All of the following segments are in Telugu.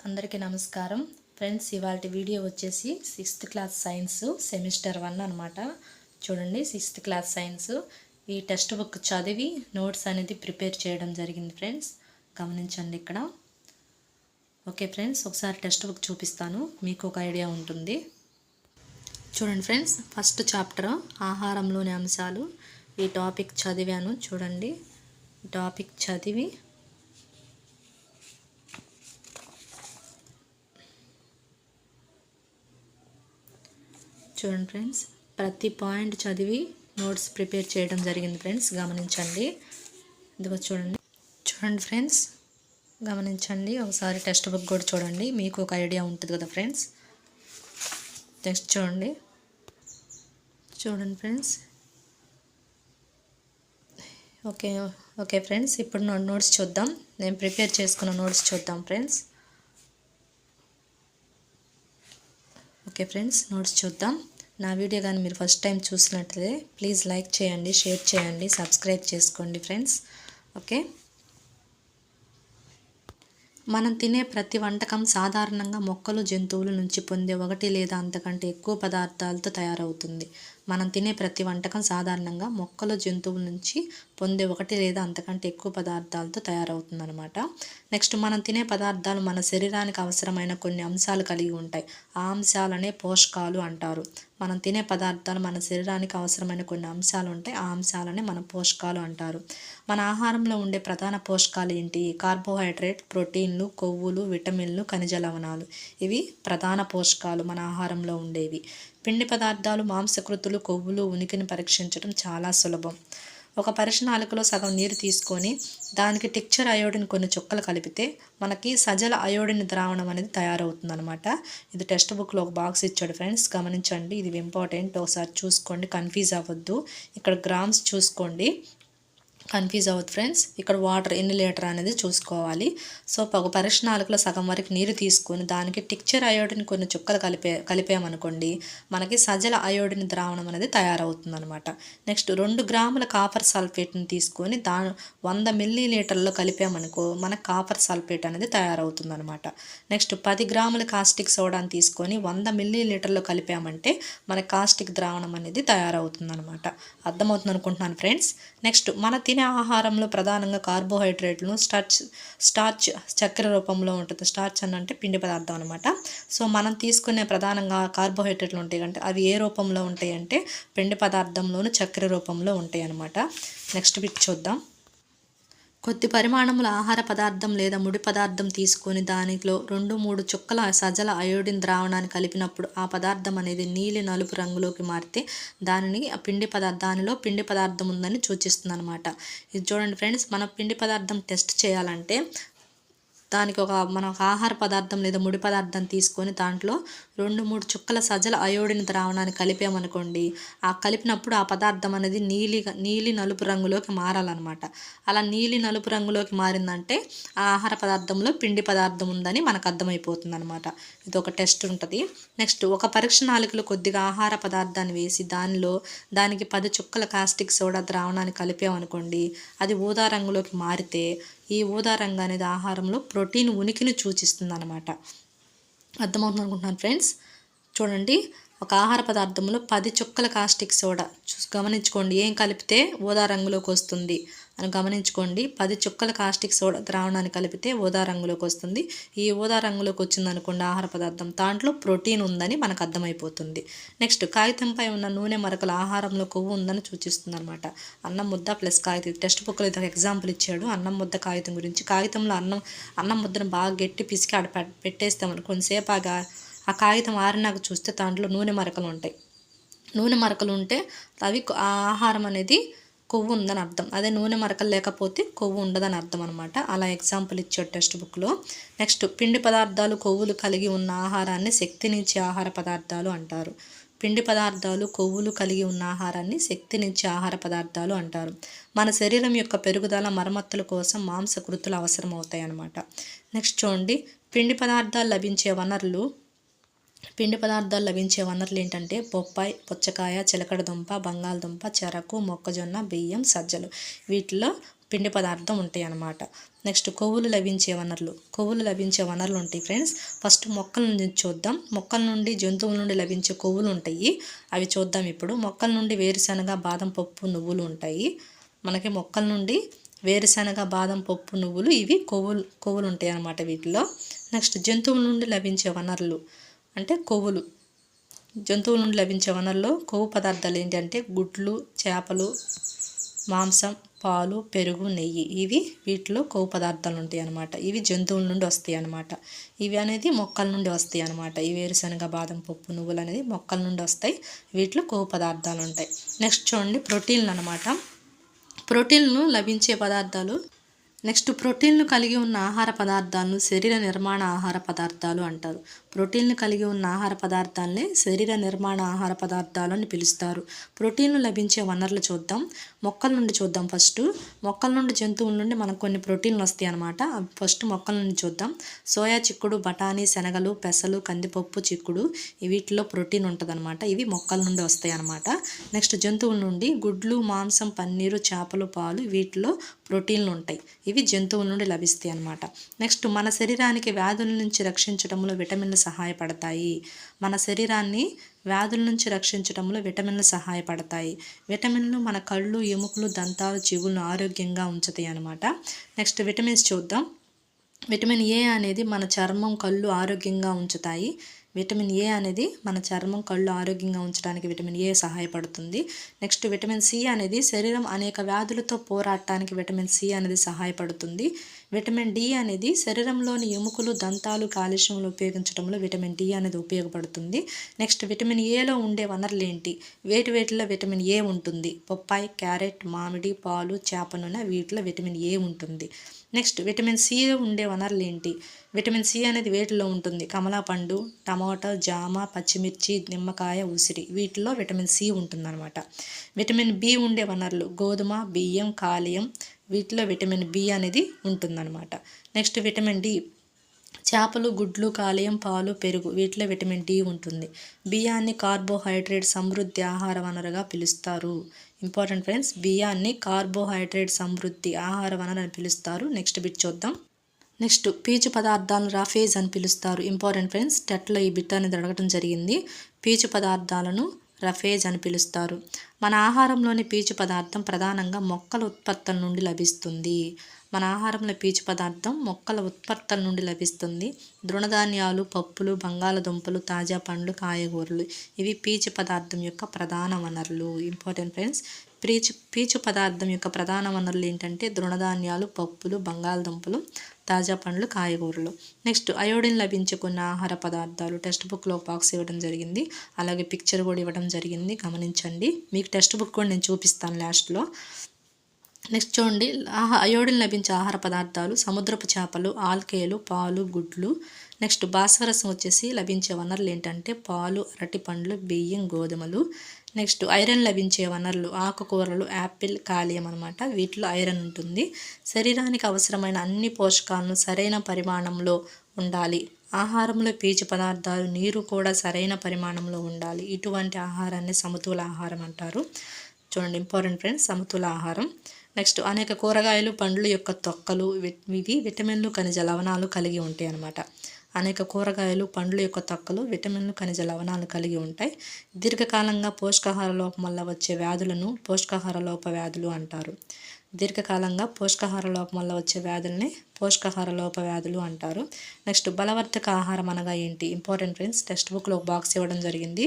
అందరికీ నమస్కారం. ఫ్రెండ్స్ ఇవాళ వీడియో వచ్చేసి sixth class science semester one అనమాట చూడండి సిక్స్త్ క్లాస్ సైన్స్. ఈ టెక్స్ట్ బుక్ చదివి నోట్స్ అనేది ప్రిపేర్ చేయడం జరిగింది ఫ్రెండ్స్. గమనించండి ఇక్కడ. ఓకే ఫ్రెండ్స్ ఒకసారి టెక్స్ట్ బుక్ చూపిస్తాను. మీకు ఒక ఐడియా ఉంటుంది. చూడండి ఫ్రెండ్స్ ఫస్ట్ చాప్టర్ ఆహారంలోని అంశాలు. ఈ టాపిక్ చదివాను చూడండి. టాపిక్ చదివి చూడండి ఫ్రెండ్స్. ప్రతి పాయింట్ చదివి నోట్స్ ప్రిపేర్ చేయడం జరిగింది ఫ్రెండ్స్. గమనించండి. ఇదిగో చూడండి. చూడండి ఫ్రెండ్స్. గమనించండి. ఒకసారి టెక్స్ట్ బుక్ కూడా చూడండి. మీకు ఒక ఐడియా ఉంటుంది కదా ఫ్రెండ్స్. నెక్స్ట్ చూడండి. చూడండి ఫ్రెండ్స్. ఓకే. Okay friends. ఇప్పుడు నోట్స్ చూద్దాం. నేను ప్రిపేర్ చేసుకున్న నోట్స్ చూద్దాం ఫ్రెండ్స్. Okay friends. నోట్స్ చూద్దాం. నా వీడియో కానీ మీరు ఫస్ట్ టైం చూసినట్లయితే ప్లీజ్ లైక్ చేయండి షేర్ చేయండి సబ్స్క్రైబ్ చేసుకోండి ఫ్రెండ్స్. ఓకే? మనం తినే ప్రతి వంటకం సాధారణంగా మొక్కలు జంతువుల నుంచి పొందే ఒకటి లేదా అంతకంటే ఎక్కువ పదార్థాలతో తయారవుతుంది. మనం తినే ప్రతి వంటకం సాధారణంగా మొక్కలు జంతువుల నుంచి పొందే ఒకటి లేదా అంతకంటే ఎక్కువ పదార్థాలతో తయారవుతుంది అనమాట నెక్స్ట్ మనం తినే పదార్థాలు మన శరీరానికి అవసరమైన కొన్ని అంశాలు కలిగి ఉంటాయి. ఆ అంశాలనే పోషకాలు అంటారు. మనం తినే పదార్థాలు మన శరీరానికి అవసరమైన కొన్ని అంశాలు ఉంటాయి. ఆ అంశాలనే మన పోషకాలు అంటారు. మన ఆహారంలో ఉండే ప్రధాన పోషకాలు ఏంటి? కార్బోహైడ్రేట్ ప్రోటీన్లు కొవ్వులు విటమిన్లు ఖనిజ లవణాలు. ఇవి ప్రధాన పోషకాలు మన ఆహారంలో ఉండేవి. పిండి పదార్థాలు మాంసకృతులు కొవ్వులు ఉనికిని పరీక్షించడం చాలా సులభం. ఒక పరిశనాలికలో సగం నీరు తీసుకొని దానికి టెక్చర్ అయోడిన్ కొన్ని చుక్కలు కలిపితే మనకి సజల అయోడిన్ ద్రావణం అనేది తయారవుతుంది అనమాట ఇది టెక్స్ట్ బుక్లో ఒక బాక్స్ ఇచ్చాడు ఫ్రెండ్స్ గమనించండి. ఇది ఇంపార్టెంట్. ఒకసారి చూసుకోండి. కన్ఫ్యూజ్ అవ్వద్దు. ఇక్కడ గ్రామ్స్ చూసుకోండి. కన్ఫ్యూజ్ అవ్వదు ఫ్రెండ్స్ ఇక్కడ వాటర్ ఎన్ని లీటర్ అనేది చూసుకోవాలి. సో ఒక పరిశనాలకులో సగం వరకు నీరు తీసుకొని దానికి టిక్చర్ అయోడిన్ కొన్ని చుక్కలు కలిపే కలిపామనుకోండి మనకి సజల అయోడిన్ ద్రావణం అనేది తయారవుతుంది అనమాట నెక్స్ట్ రెండు గ్రాముల కాపర్ సల్ఫేట్ని తీసుకొని దా వంద మిల్లీ లీటర్లో కలిపామనుకో మనకు కాపర్ సల్ఫేట్ అనేది తయారవుతుంది అనమాట నెక్స్ట్ పది గ్రాముల కాస్టిక్ సోడాని తీసుకొని వంద మిల్లీ లీటర్లో కలిపామంటే మన కాస్టిక్ ద్రావణం అనేది తయారవుతుంది అనమాట అర్థమవుతుంది అనుకుంటున్నాను ఫ్రెండ్స్ నెక్స్ట్ మన తినే ఆహారంలో ప్రధానంగా కార్బోహైడ్రేట్లను స్టార్చ్ స్టార్చ్ చక్కెర రూపంలో ఉంటుంది. స్టార్చ్ అని అంటే పిండి పదార్థం అనమాట సో మనం తీసుకునే ప్రధానంగా కార్బోహైడ్రేట్లు ఉంటాయి అంటే అవి ఏ రూపంలో ఉంటాయి అంటే పిండి పదార్థంలోను చక్కెర రూపంలో ఉంటాయి అనమాట నెక్స్ట్ బిట్ చూద్దాం. కొద్ది పరిమాణముల ఆహార పదార్థం లేదా ముడి పదార్థం తీసుకొని దానిలో రెండు మూడు చుక్కల సజల అయోడిన్ ద్రావణాన్ని కలిపినప్పుడు ఆ పదార్థం అనేది నీలి నలుపు రంగులోకి మారితే దానిని ఆ పిండి పదార్థ దానిలో పిండి పదార్థం ఉందని సూచిస్తుంది అనమాట ఇది చూడండి ఫ్రెండ్స్ మన పిండి పదార్థం టెస్ట్ చేయాలంటే దానికి ఒక మనం ఒక ఆహార పదార్థం లేదా ముడి పదార్థం తీసుకొని దాంట్లో రెండు మూడు చుక్కల సజల అయోడిన్ ద్రావణాన్ని కలిపామనుకోండి ఆ కలిపినప్పుడు ఆ పదార్థం అనేది నీలి నీలి నలుపు రంగులోకి మారాలన్నమాట. అలా నీలి నలుపు రంగులోకి మారిందంటే ఆ ఆహార పదార్థంలో పిండి పదార్థం ఉందని మనకు అర్థమైపోతుంది అనమాట ఇది ఒక టెస్ట్ ఉంటుంది. నెక్స్ట్ ఒక పరీక్ష నాలుకలో కొద్దిగా ఆహార పదార్థాన్ని వేసి దానిలో దానికి పది చుక్కల కాస్టిక్ సోడా ద్రావణాన్ని కలిపామనుకోండి అది ఊదా రంగులోకి మారితే ఈ ఊదా రంగు అనేది ఆహారంలో ప్రోటీన్ ఉనికిని సూచిస్తుంది అనమాట అర్థమవుతుంది అనుకుంటున్నాను ఫ్రెండ్స్? చూడండి. ఒక ఆహార పదార్థంలో పది చుక్కల కాస్టిక్ సోడా. గమనించుకోండి ఏం కలిపితే ఊదా రంగులోకి వస్తుంది? అని గమనించుకోండి పది చుక్కల కాస్టిక్ సోడా ద్రావణాన్ని కలిపితే ఊదా రంగులోకి వస్తుంది. ఈ ఊదా రంగులోకి వచ్చింది అనుకోండి ఆహార పదార్థం. దాంట్లో ప్రోటీన్ ఉందని మనకు అర్థమైపోతుంది. నెక్స్ట్ కాగితంపై ఉన్న నూనె మరకల ఆహారంలో కొవ్వు ఉందని సూచిస్తుంది అనమాట అన్నం ముద్ద ప్లస్ కాగితం. టెక్స్ట్ బుక్లో ఇది ఎగ్జాంపుల్ ఇచ్చాడు. అన్నం ముద్ద కాగితం గురించి కాగితంలో అన్నం అన్నం ముద్దను బాగా గట్టి పిసికి ఆడ పెట్టేస్తామని కొంతసేపు ఆ కాగితం ఆరినాక చూస్తే దాంట్లో నూనె మరకలు ఉంటాయి. నూనె మరకలు ఉంటే అవి ఆ ఆహారం అనేది కొవ్వు ఉందని అర్థం. అదే నూనె మరకలు లేకపోతే కొవ్వు ఉండదని అర్థం అనమాట అలా ఎగ్జాంపుల్ ఇచ్చాడు టెక్స్ట్ బుక్లో నెక్స్ట్ పిండి పదార్థాలు కొవ్వులు కలిగి ఉన్న ఆహారాన్ని శక్తినిచ్చే ఆహార పదార్థాలు అంటారు. పిండి పదార్థాలు కొవ్వులు కలిగి ఉన్న ఆహారాన్ని శక్తినిచ్చే ఆహార పదార్థాలు అంటారు. మన శరీరం యొక్క పెరుగుదల మరమ్మతుల కోసం మాంసకృతులు అవసరమవుతాయి అన్నమాట. నెక్స్ట్ చూడండి. పిండి పదార్థాలు లభించే వనరులు పిండి పదార్థాలు లభించే వనరులు ఏంటంటే బొప్పాయి పుచ్చకాయ చిలకడ దుంప బంగాళదుంప చెరకు మొక్కజొన్న బియ్యం సజ్జలు. వీటిలో పిండి పదార్థం ఉంటాయి అన్నమాట నెక్స్ట్ కొవ్వులు లభించే వనరులు. కొవ్వులు లభించే వనరులు ఉంటాయి ఫ్రెండ్స్. ఫస్ట్ మొక్కల నుంచి చూద్దాం. మొక్కల నుండి జంతువుల నుండి లభించే కొవ్వులు ఉంటాయి. అవి చూద్దాం ఇప్పుడు. మొక్కల నుండి వేరుశనగ బాదం పప్పు నువ్వులు ఉంటాయి. మనకి మొక్కల నుండి వేరుశనగ బాదం పప్పు నువ్వులు ఇవి కొవ్వులు కొవ్వులు ఉంటాయి అన్నమాట వీటిలో. నెక్స్ట్ జంతువుల నుండి లభించే వనరులు. అంటే కొవ్వులు. జంతువుల నుండి లభించే వనరుల్లో కొవ్వు పదార్థాలు ఏంటంటే గుడ్లు చేపలు మాంసం పాలు పెరుగు నెయ్యి. ఇవి వీటిలో కొవ్వు పదార్థాలు ఉంటాయి అన్నమాట ఇవి జంతువుల నుండి వస్తాయి అన్నమాట ఇవి అనేది మొక్కల నుండి వస్తాయి అన్నమాట ఈ వేరుశనగ బాదం పప్పు నువ్వులు అనేది మొక్కల నుండి వస్తాయి. వీటిలో కొవ్వు పదార్థాలు ఉంటాయి. నెక్స్ట్ చూడండి ప్రోటీన్లు అనమాట ప్రోటీన్లు లభించే పదార్థాలు. నెక్స్ట్ ప్రోటీన్లు కలిగి ఉన్న ఆహార పదార్థాలను శరీర నిర్మాణ ఆహార పదార్థాలు అంటారు. ప్రోటీన్లు కలిగి ఉన్న ఆహార పదార్థాలనే శరీర నిర్మాణ ఆహార పదార్థాలు అని పిలుస్తారు. ప్రోటీన్లు లభించే వనరులు చూద్దాం. మొక్కల నుండి చూద్దాం ఫస్ట్. మొక్కల నుండి జంతువుల నుండి మనకు కొన్ని ప్రోటీన్లు వస్తాయి అనమాట ఫస్ట్ మొక్కల నుండి చూద్దాం. సోయా చిక్కుడు బఠానీ శనగలు పెసలు కందిపప్పు చిక్కుడు వీటిలో ప్రోటీన్ ఉంటుందన్నమాట. ఇవి మొక్కల నుండి వస్తాయి అనమాట నెక్స్ట్ జంతువుల నుండి గుడ్లు మాంసం పన్నీరు చేపలు పాలు వీటిలో ప్రోటీన్లు ఉంటాయి. ఇవి జంతువుల నుండి లభిస్తాయి అనమాట నెక్స్ట్ మన శరీరానికి వ్యాధుల నుంచి రక్షించడంలో విటమిన్లు సహాయపడతాయి. మన శరీరాన్ని వ్యాధుల నుంచి రక్షించడంలో విటమిన్లు సహాయపడతాయి. విటమిన్లు మన కళ్ళు ఎముకలు దంతాలు చెవులను ఆరోగ్యంగా ఉంచుతాయి అన్నమాట. నెక్స్ట్ విటమిన్స్ చూద్దాం. విటమిన్ ఏ అనేది మన చర్మం కళ్ళు ఆరోగ్యంగా ఉంచుతాయి. విటమిన్ ఏ అనేది మన చర్మం కళ్ళు ఆరోగ్యంగా ఉంచడానికి విటమిన్ ఏ సహాయపడుతుంది. నెక్స్ట్ విటమిన్ సి అనేది శరీరం అనేక వ్యాధులతో పోరాడటానికి విటమిన్ సి అనేది సహాయపడుతుంది. విటమిన్ డి అనేది శరీరంలోని ఎముకలు దంతాలు కాలుష్యములు ఉపయోగించడంలో విటమిన్ డి అనేది ఉపయోగపడుతుంది. నెక్స్ట్ విటమిన్ ఏలో ఉండే వనరులు ఏంటి? వేటి వేటిలో విటమిన్ ఏ ఉంటుంది? బొప్పాయి క్యారెట్ మామిడి పాలు చేప నూనె వీటిలో విటమిన్ ఏ ఉంటుంది. నెక్స్ట్ విటమిన్ సి ఉండే వనరులు ఏంటి విటమిన్ సి అనేది వేటిలో ఉంటుంది? కమలాపండు టమాటా టమాటో జామ పచ్చిమిర్చి నిమ్మకాయ ఉసిరి వీటిలో విటమిన్ సి ఉంటుందన్నమాట. విటమిన్ బి ఉండే వనరులు గోధుమ బియ్యం కాలియం వీటిలో విటమిన్ బి అనేది ఉంటుందన్నమాట. నెక్స్ట్ విటమిన్ డి చేపలు గుడ్లు కాలేయం పాలు పెరుగు వీటిలో విటమిన్ డి ఉంటుంది. బియ్యాన్ని కార్బోహైడ్రేట్ సమృద్ధి ఆహార వనరుగా పిలుస్తారు. ఇంపార్టెంట్ ఫ్రెండ్స్ బియ్యాన్ని కార్బోహైడ్రేట్ సమృద్ధి ఆహార వనరు అని పిలుస్తారు. నెక్స్ట్ బిట్ చూద్దాం. నెక్స్ట్ పీచు పదార్థాలను రాఫేజ్ అని పిలుస్తారు. ఇంపార్టెంట్ ఫ్రెండ్స్ టెట్లో ఈ బిట్ అనేది అడగడం జరిగింది. పీచు పదార్థాలను రఫేజ్ అని పిలుస్తారు. మన ఆహారంలోని పీచు పదార్థం ప్రధానంగా మొక్కల ఉత్పత్తుల నుండి లభిస్తుంది. మన ఆహారంలో పీచు పదార్థం మొక్కల ఉత్పత్తుల నుండి లభిస్తుంది. దృఢధాన్యాలు పప్పులు బంగాళదుంపలు తాజా పండ్లు కాయగూరలు ఇవి పీచు పదార్థం యొక్క ప్రధాన వనరులు. ఇంపార్టెంట్ ఫ్రెండ్స్ పీచు పీచు పదార్థం యొక్క ప్రధాన వనరులు ఏంటంటే తృణధాన్యాలు పప్పులు బంగాళదుంపలు తాజా పండ్లు కాయగూరలు. నెక్స్ట్ అయోడిన్ లభించే కొన్ని ఆహార పదార్థాలు. టెక్స్ట్ బుక్లో బాక్స్ ఇవ్వడం జరిగింది. అలాగే పిక్చర్ కూడా ఇవ్వడం జరిగింది. గమనించండి. మీకు టెక్స్ట్ బుక్ కూడా నేను చూపిస్తాను లాస్ట్లో. నెక్స్ట్ చూడండి. ఆహా అయోడిన్ లభించే ఆహార పదార్థాలు సముద్రపు చేపలు ఆల్కేలు పాలు గుడ్లు. నెక్స్ట్ భాస్వరసం వచ్చేసి లభించే వనరులు ఏంటంటే పాలు అరటి పండ్లు బియ్యం గోధుమలు. నెక్స్ట్ ఐరన్ లభించే వనరులు ఆకుకూరలు యాపిల్ కాలియం అనమాట వీటిలో ఐరన్ ఉంటుంది. శరీరానికి అవసరమైన అన్ని పోషకాలను సరైన పరిమాణంలో ఉండాలి. ఆహారంలో పీచు పదార్థాలు నీరు కూడా సరైన పరిమాణంలో ఉండాలి. ఇటువంటి ఆహారాన్ని సమతుల ఆహారం అంటారు. చూడండి ఇంపార్టెంట్ ఫ్రెండ్స్ సమతుల ఆహారం. నెక్స్ట్ అనేక కూరగాయలు పండ్లు యొక్క తొక్కలు ఇవి విటమిన్లు ఖనిజ లవణాలు కలిగి ఉంటాయి అన్నమాట. అనేక కూరగాయలు పండ్ల యొక్క తొక్కలు విటమిన్లు ఖనిజ లవణాలు కలిగి ఉంటాయి. దీర్ఘకాలంగా పోషకాహార లోపం వల్ల వచ్చే వ్యాధులను పోషకాహార లోప వ్యాధులు అంటారు. దీర్ఘకాలంగా పోషకాహార లోపం వల్ల వచ్చే వ్యాధుల్ని పోషకాహార లోప వ్యాధులు అంటారు. నెక్స్ట్ బలవర్ధక ఆహారం అనగా ఏంటి? ఇంపార్టెంట్ ఫ్రెండ్స్ టెక్స్ట్ బుక్లో ఒక బాక్స్ ఇవ్వడం జరిగింది.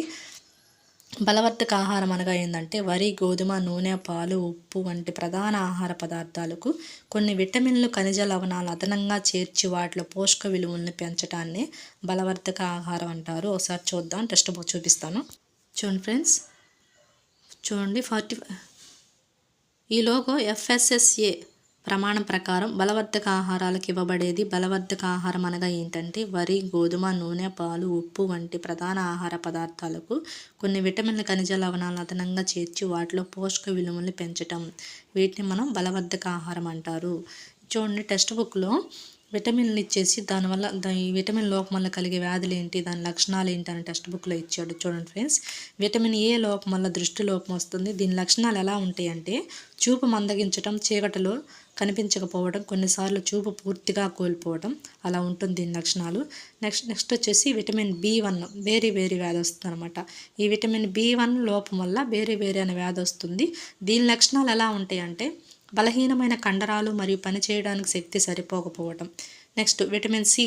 బలవర్ధక ఆహారం అనగా ఏంటంటే వరి గోధుమ నూనె పాలు ఉప్పు వంటి ప్రధాన ఆహార పదార్థాలకు కొన్ని విటమిన్లు ఖనిజ లవణాలు అదనంగా చేర్చి వాటిలో పోషక విలువలను పెంచడాన్ని బలవర్ధక ఆహారం అంటారు. ఒకసారి చూద్దాం టెస్ట్ బుక్ చూపిస్తాను. చూడండి ఫ్రెండ్స్. చూడండి ఫార్టీ ఈ లోగో ఎఫ్ఎస్ఎస్ఏ ప్రమాణం ప్రకారం బలవర్ధక ఆహారాలకు ఇవ్వబడేది బలవర్ధక ఆహారం అనగా ఏంటంటే వరి గోధుమ నూనె పాలు ఉప్పు వంటి ప్రధాన ఆహార పదార్థాలకు కొన్ని విటమిన్ల ఖనిజ లవణాలు అదనంగా చేర్చి వాటిలో పోషక విలువలు పెంచటం. వీటిని మనం బలవర్ధక ఆహారం అంటారు. చూడండి టెక్స్ట్ బుక్లో విటమిన్లు ఇచ్చేసి దానివల్ల దాని విటమిన్ లోపం వల్ల కలిగే వ్యాధులు ఏంటి దాని లక్షణాలు ఏంటి అని టెక్స్ట్ బుక్లో ఇచ్చాడు. చూడండి ఫ్రెండ్స్ విటమిన్ ఏ లోపం వల్ల దృష్టి లోపం వస్తుంది దీని లక్షణాలు ఎలా ఉంటాయి అంటే చూపు మందగించటం చీకటిలో కనిపించకపోవడం కొన్నిసార్లు చూపు పూర్తిగా కోల్పోవడం అలా ఉంటుంది దీని లక్షణాలు. నెక్స్ట్ నెక్స్ట్ వచ్చేసి విటమిన్ బి వన్ వేరే వేరే వ్యాధి వస్తుంది అనమాట ఈ విటమిన్ బి వన్ లోపం వల్ల వేరే వేరే అనే వ్యాధి వస్తుంది. దీని లక్షణాలు ఎలా ఉంటాయి అంటే బలహీనమైన కండరాలు మరియు పనిచేయడానికి శక్తి సరిపోకపోవడం. Next vitamin C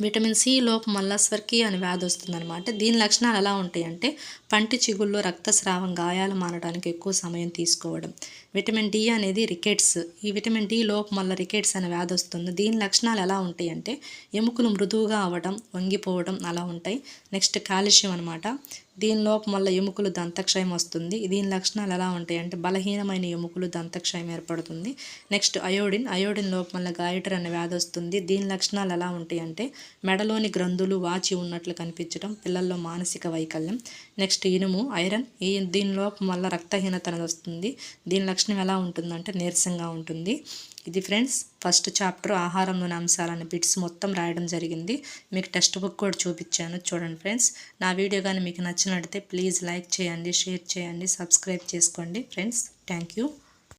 vitamin C లోపం వల్ల స్వర్కీయ అనే వ్యాధి వస్తుందన్నమాట. దీని లక్షణాలు ఎలా ఉంటాయంటే పంటి చిగుల్లో రక్తస్రావం గాయాలు మానడానికి ఎక్కువ సమయం తీసుకోవడం. విటమిన్ డి అనేది రికెట్స్. ఈ విటమిన్ డి లోపం వల్ల రికెట్స్ అనే వ్యాధి వస్తుంది. దీని లక్షణాలు ఎలా ఉంటాయి అంటే ఎముకలు మృదువుగా అవ్వడం వంగిపోవడం అలా ఉంటాయి. నెక్స్ట్ కాల్షియం అనమాట దీని లోపం వల్ల ఎముకలు దంతక్షయం వస్తుంది. దీని లక్షణాలు ఎలా ఉంటాయి అంటే బలహీనమైన ఎముకలు దంతక్షయం ఏర్పడుతుంది. Next iodine. అయోడిన్ లోపం వల్ల గాయటర్ అనే వ్యాధి వస్తుంది. దీని లక్షణాలు ఎలా ఉంటాయి అంటే మెడలోని గ్రంథులు వాచి ఉన్నట్లు కనిపించడం పిల్లల్లో మానసిక వైకల్యం. నెక్స్ట్ నెక్స్ట్ ఇనుము ఐరన్ ఈ దీని లోపం వల్ల రక్తహీనత అనేది వస్తుంది. దీని లక్షణం ఎలా ఉంటుందంటే నీరసంగా ఉంటుంది. ఇది ఫ్రెండ్స్ ఫస్ట్ చాప్టర్ ఆహారంలోని అంశాలని బిట్స్ మొత్తం రాయడం జరిగింది. మీకు టెక్స్ట్ బుక్ కూడా చూపించాను. చూడండి ఫ్రెండ్స్. నా వీడియో కానీ మీకు నచ్చినట్లయితే ప్లీజ్ లైక్ చేయండి షేర్ చేయండి సబ్స్క్రైబ్ చేసుకోండి. Friends thank you.